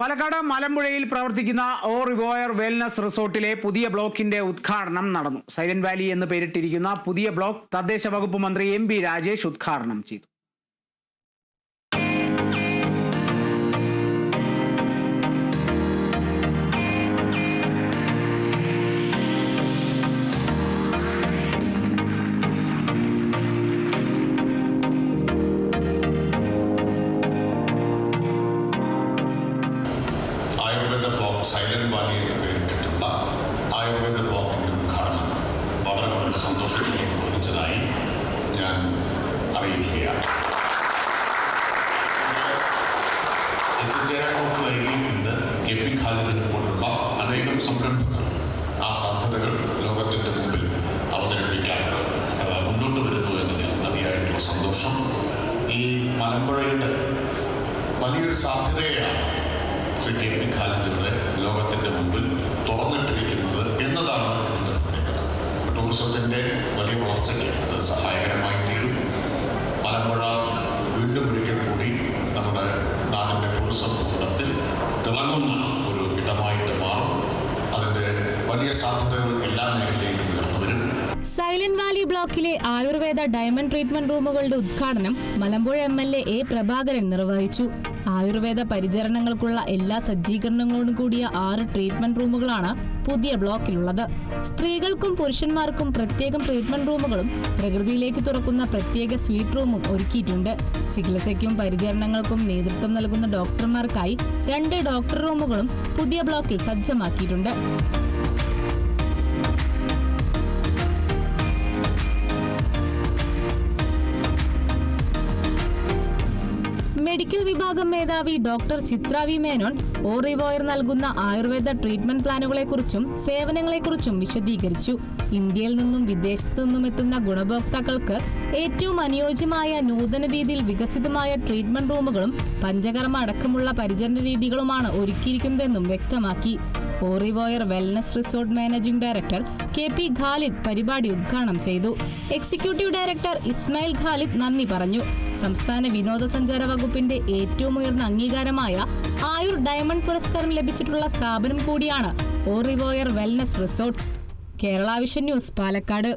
പാലക്കാട് മലമ്പുഴയിൽ പ്രവർത്തിക്കുന്ന ഓ റിവോയർ വെൽനസ് റിസോർട്ടിലെ പുതിയ ബ്ലോക്കിന്റെ ഉദ്ഘാടനം നടന്നു. സൈലന്റ് വാലി എന്ന് പേരിട്ടിരിക്കുന്ന പുതിയ ബ്ലോക്ക് തദ്ദേശ വകുപ്പ് മന്ത്രി എം രാജേഷ് ഉദ്ഘാടനം ചെയ്തു. സൈലന്റ് വാലി എന്ന് പേരിട്ടിട്ടുള്ള ആയുർവേദ ബ്ലോക്കിന്റെ ഉദ്ഘാടനം വളരെ വളരെ സന്തോഷത്തോടെ നിർവഹിച്ചതായി ഞാൻ അറിയിക്കുകയാണ്. എത്തിച്ചേരാൻ കുറച്ച് വൈകിയിട്ടുണ്ട്. കെ പി ഖാലിദിനെ പോലുള്ള അനേകം സംരംഭകർ ആ സാധ്യതകൾ ലോകത്തിന്റെ മുമ്പിൽ അവതരിപ്പിക്കാൻ മുന്നോട്ട് വരുന്നു എന്നതിൽ അതിയായിട്ടുള്ള സന്തോഷം. ഈ മലമ്പുഴയുടെ വലിയൊരു സാധ്യതയാണ് ശ്രീ കെ ലോകത്തിന്റെ മുമ്പിൽ തുറന്നിട്ടിരിക്കുന്നത് എന്നതാണ് ഇതിന്റെ പ്രത്യേകത. ടൂറിസത്തിന്റെ വലിയ വളർച്ചയ്ക്ക് അത് സഹായകരമായി തീരും. മലമ്പുഴ വീണ്ടും ഒരിക്കൽ കൂടി നമ്മുടെ നാടിന്റെ ടൂറിസം കൂട്ടത്തിൽ തിളങ്ങുന്ന ഒരു ഇടമായിട്ട് മാറും. അതിന്റെ വലിയ സാധ്യതകൾ എല്ലാ മേഖലയിലും സൈലന്റ് വാലി ബ്ലോക്കിലെ ആയുർവേദ ഡയമണ്ട് ട്രീറ്റ്മെന്റ് റൂമുകളുടെ ഉദ്ഘാടനം Malampuzha M L A Prabhakaran നിർവഹിച്ചു. ആയുർവേദ പരിചരണങ്ങൾക്കുള്ള എല്ലാ സജ്ജീകരണങ്ങളോടും കൂടിയ ആറ് ട്രീറ്റ്മെന്റ് റൂമുകളാണ് പുതിയ ബ്ലോക്കിലുള്ളത്. സ്ത്രീകൾക്കും പുരുഷന്മാർക്കും പ്രത്യേകം ട്രീറ്റ്മെന്റ് റൂമുകളും പ്രകൃതിയിലേക്ക് തുറക്കുന്ന പ്രത്യേക സ്വീറ്റ് റൂമും ഒരുക്കിയിട്ടുണ്ട്. ചികിത്സയ്ക്കും പരിചരണങ്ങൾക്കും നേതൃത്വം നൽകുന്ന ഡോക്ടർമാർക്കായി രണ്ട് ഡോക്ടർ റൂമുകളും പുതിയ ബ്ലോക്കിൽ സജ്ജമാക്കിയിട്ടുണ്ട്. മെഡിക്കൽ വിഭാഗം മേധാവി ഡോക്ടർ ചിത്ര വി മേനോൻ ഓറിവോയർ നൽകുന്ന ആയുർവേദ ട്രീറ്റ്മെന്റ് പ്ലാനുകളെക്കുറിച്ചും സേവനങ്ങളെക്കുറിച്ചും വിശദീകരിച്ചു. ഇന്ത്യയിൽ നിന്നും വിദേശത്തു നിന്നും എത്തുന്ന ഗുണഭോക്താക്കൾക്ക് ഏറ്റവും അനുയോജ്യമായ നൂതന രീതിയിൽ വികസിതമായ ട്രീറ്റ്മെന്റ് റൂമുകളും പഞ്ചകർമ്മ അടക്കമുള്ള പരിചരണ രീതികളുമാണ് ഒരുക്കിയിരിക്കുന്നതെന്നും വ്യക്തമാക്കി. ഓറിവോയർ wellness resort managing director K P Khalid പരിപാടി ഉദ്ഘാടനം ചെയ്തു. എക്സിക്യൂട്ടീവ് ഡയറക്ടർ ഇസ്മായിൽ ഖാലിദ് നന്ദി പറഞ്ഞു. സംസ്ഥാന വിനോദസഞ്ചാര വകുപ്പിന്റെ ഏറ്റവും ഉയർന്ന അംഗീകാരമായ ആയുർ ഡയമണ്ട് പുരസ്കാരം ലഭിച്ചിട്ടുള്ള സ്ഥാപനം കൂടിയാണ് ഓറിവോയർ wellness resorts Kerala vision news Palakkad.